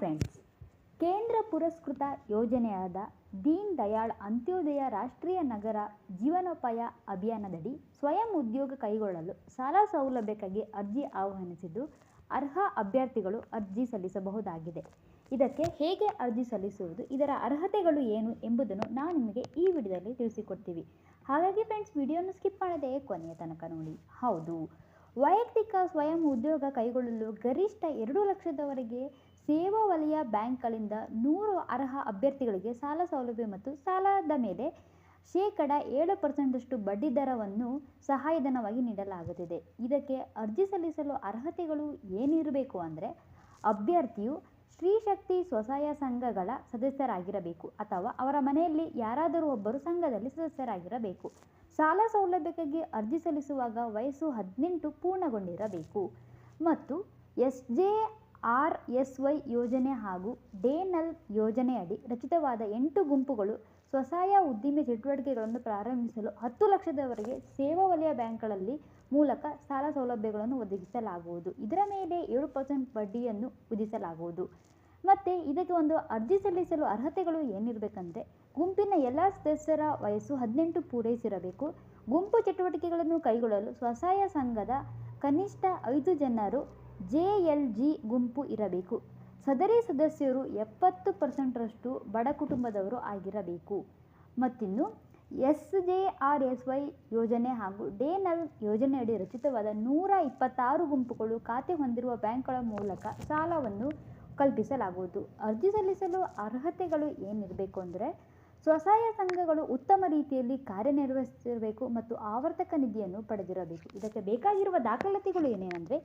Friends, ಕೇಂದ್ರ ಪುರಸ್ಕೃತ ಯೋಜನೆಯಾದ ದೀನ್ ದಯಾಳ್ ಅಂತ್ಯೋದಯ ರಾಷ್ಟ್ರೀಯ ನಗರ ಜೀವನೋಪಾಯ ಅಭಿಯಾನದಡಿ ಸ್ವಯಂ ಉದ್ಯೋಗ ಕೈಗೊಳ್ಳಲು ಸಾಲ ಸೌಲಭ್ಯಕ್ಕಾಗಿ ಅರ್ಜಿ ಆಹ್ವಾನಿಸಿದ್ದು ಅರ್ಹ ಅಭ್ಯರ್ಥಿಗಳು ಅರ್ಜಿ ಸಲ್ಲಿಸಬಹುದಾಗಿದೆ. ಇದಕ್ಕೆ ಹೇಗೆ ಅರ್ಜಿ ಸಲ್ಲಿಸುವುದು, ಇದರ ಅರ್ಹತೆಗಳು ಏನು ಎಂಬುದನ್ನು ನಾವು ನಿಮಗೆ ಈ ವಿಡಿಯೋದಲ್ಲಿ ತಿಳಿಸಿಕೊಡ್ತೀವಿ. ಹಾಗಾಗಿ ಫ್ರೆಂಡ್ಸ್, ವಿಡಿಯೋನ ಸ್ಕಿಪ್ ಮಾಡದೆ ಕೊನೆಯ ತನಕ ನೋಡಿ. ಹೌದು, ವೈಯಕ್ತಿಕ ಸ್ವಯಂ ಉದ್ಯೋಗ ಕೈಗೊಳ್ಳಲು ಗರಿಷ್ಠ ಎರಡು ಲಕ್ಷದವರೆಗೆ ಸೇವಾ ವಲಯ ಬ್ಯಾಂಕ್ಗಳಿಂದ ನೂರು ಅರ್ಹ ಅಭ್ಯರ್ಥಿಗಳಿಗೆ ಸಾಲ ಸೌಲಭ್ಯ ಮತ್ತು ಸಾಲದ ಮೇಲೆ ಶೇಕಡ ಏಳು ಪರ್ಸೆಂಟಷ್ಟು ಬಡ್ಡಿ ದರವನ್ನು ಸಹಾಯಧನವಾಗಿ ನೀಡಲಾಗುತ್ತಿದೆ. ಇದಕ್ಕೆ ಅರ್ಜಿ ಸಲ್ಲಿಸಲು ಅರ್ಹತೆಗಳು ಏನಿರಬೇಕು ಅಂದರೆ ಅಭ್ಯರ್ಥಿಯು ಸ್ತ್ರೀಶಕ್ತಿ ಸ್ವಸಹಾಯ ಸಂಘಗಳ ಸದಸ್ಯರಾಗಿರಬೇಕು ಅಥವಾ ಅವರ ಮನೆಯಲ್ಲಿ ಯಾರಾದರೂ ಒಬ್ಬರು ಸಂಘದಲ್ಲಿ ಸದಸ್ಯರಾಗಿರಬೇಕು. ಸಾಲ ಸೌಲಭ್ಯಕ್ಕಾಗಿ ಅರ್ಜಿ ಸಲ್ಲಿಸುವಾಗ ವಯಸ್ಸು ಹದಿನೆಂಟು ಪೂರ್ಣಗೊಂಡಿರಬೇಕು. ಮತ್ತು S J R S Y ಯೋಜನೆ ಹಾಗೂ ಡೇನಲ್ ಯೋಜನೆಯಡಿ ರಚಿತವಾದ ಎಂಟು ಗುಂಪುಗಳು ಸ್ವಸಹಾಯ ಉದ್ದಿಮೆ ಚಟುವಟಿಕೆಗಳನ್ನು ಪ್ರಾರಂಭಿಸಲು ಹತ್ತು ಲಕ್ಷದವರೆಗೆ ಸೇವಾ ವಲಯ ಬ್ಯಾಂಕ್ಗಳಲ್ಲಿ ಮೂಲಕ ಸಾಲ ಸೌಲಭ್ಯಗಳನ್ನು ಒದಗಿಸಲಾಗುವುದು. ಇದರ ಮೇಲೆ ಏಳು ಪರ್ಸೆಂಟ್ ಬಡ್ಡಿಯನ್ನು ವಿಧಿಸಲಾಗುವುದು. ಮತ್ತು ಇದಕ್ಕೆ ಒಂದು ಅರ್ಜಿ ಸಲ್ಲಿಸಲು ಅರ್ಹತೆಗಳು ಏನಿರಬೇಕಂದ್ರೆ ಗುಂಪಿನ ಎಲ್ಲ ಸದಸ್ಯರ ವಯಸ್ಸು ಹದಿನೆಂಟು ಪೂರೈಸಿರಬೇಕು. ಗುಂಪು ಚಟುವಟಿಕೆಗಳನ್ನು ಕೈಗೊಳ್ಳಲು ಸ್ವಸಹಾಯ ಸಂಘದ ಕನಿಷ್ಠ ಐದು ಜನರು ಜೆ ಎಲ್ ಜಿ ಗುಂಪು ಇರಬೇಕು. ಸದರಿ ಸದಸ್ಯರು ಎಪ್ಪತ್ತು ಪರ್ಸೆಂಟರಷ್ಟು ಬಡ ಕುಟುಂಬದವರು ಆಗಿರಬೇಕು. ಮತ್ತಿನ್ನು S J R S Y ಯೋಜನೆ ಹಾಗೂ ಡೇ ನಲ್ ಯೋಜನೆಯಡಿ ರಚಿತವಾದ ನೂರ ಇಪ್ಪತ್ತಾರು ಗುಂಪುಗಳು ಖಾತೆ ಹೊಂದಿರುವ ಬ್ಯಾಂಕ್ಗಳ ಮೂಲಕ ಸಾಲವನ್ನು ಕಲ್ಪಿಸಲಾಗುವುದು. ಅರ್ಜಿ ಸಲ್ಲಿಸಲು ಅರ್ಹತೆಗಳು ಏನಿರಬೇಕು ಅಂದರೆ ಸ್ವಸಹಾಯ ಸಂಘಗಳು ಉತ್ತಮ ರೀತಿಯಲ್ಲಿ ಕಾರ್ಯನಿರ್ವಹಿಸಿರಬೇಕು ಮತ್ತು ಆವರ್ತಕ ನಿಧಿಯನ್ನು ಪಡೆದಿರಬೇಕು. ಇದಕ್ಕೆ ಬೇಕಾಗಿರುವ ದಾಖಲಾತಿಗಳು ಏನೇನೆಂದರೆ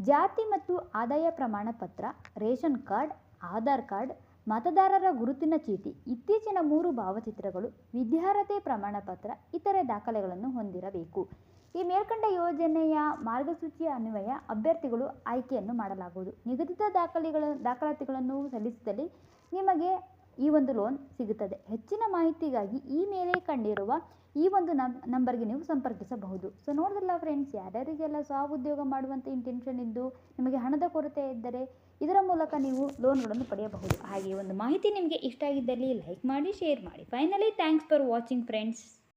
ಜಾತಿ ಮತ್ತು ಆದಾಯ ಪ್ರಮಾಣ ಪತ್ರ, ರೇಷನ್ ಕಾರ್ಡ್, ಆಧಾರ್ ಕಾರ್ಡ್, ಮತದಾರರ ಗುರುತಿನ ಚೀಟಿ, ಇತ್ತೀಚಿನ ಮೂರು ಭಾವಚಿತ್ರಗಳು, ವಿದ್ಯಾರ್ಹತೆ ಪ್ರಮಾಣ ಪತ್ರ, ಇತರೆ ದಾಖಲೆಗಳನ್ನು ಹೊಂದಿರಬೇಕು. ಈ ಮೇಲ್ಕಂಡ ಯೋಜನೆಯ ಮಾರ್ಗಸೂಚಿಯ ಅನ್ವಯ ಅಭ್ಯರ್ಥಿಗಳು ಆಯ್ಕೆಯನ್ನು ಮಾಡಲಾಗುವುದು. ನಿಗದಿತ ದಾಖಲೆಗಳ, ದಾಖಲಾತಿಗಳನ್ನು ಸಲ್ಲಿಸಿದಲ್ಲಿ ನಿಮಗೆ ಈ ಒಂದು ಲೋನ್ ಸಿಗುತ್ತದೆ. ಹೆಚ್ಚಿನ ಮಾಹಿತಿಗಾಗಿ ಈ ಮೇಲೆ ಕಂಡಿರುವ ಈ ಒಂದು ನಂ ನಂಬರ್ಗೆ ನೀವು ಸಂಪರ್ಕಿಸಬಹುದು. ಸೊ ನೋಡಿದ್ರಲ್ಲ ಫ್ರೆಂಡ್ಸ್ ಯಾರ್ಯಾರಿಗೆಲ್ಲ ಸ್ವ-ಉದ್ಯೋಗ ಮಾಡುವಂಥ ಇಂಟೆನ್ಷನ್ ಇದ್ದು ನಿಮಗೆ ಹಣದ ಕೊರತೆ ಇದ್ದರೆ ಇದರ ಮೂಲಕ ನೀವು ಲೋನ್ಗಳನ್ನು ಪಡೆಯಬಹುದು. ಹಾಗೆ ಒಂದು ಮಾಹಿತಿ ನಿಮಗೆ ಇಷ್ಟ ಆಗಿದ್ದಲ್ಲಿ ಲೈಕ್ ಮಾಡಿ ಶೇರ್ ಮಾಡಿ. Finally thanks for watching friends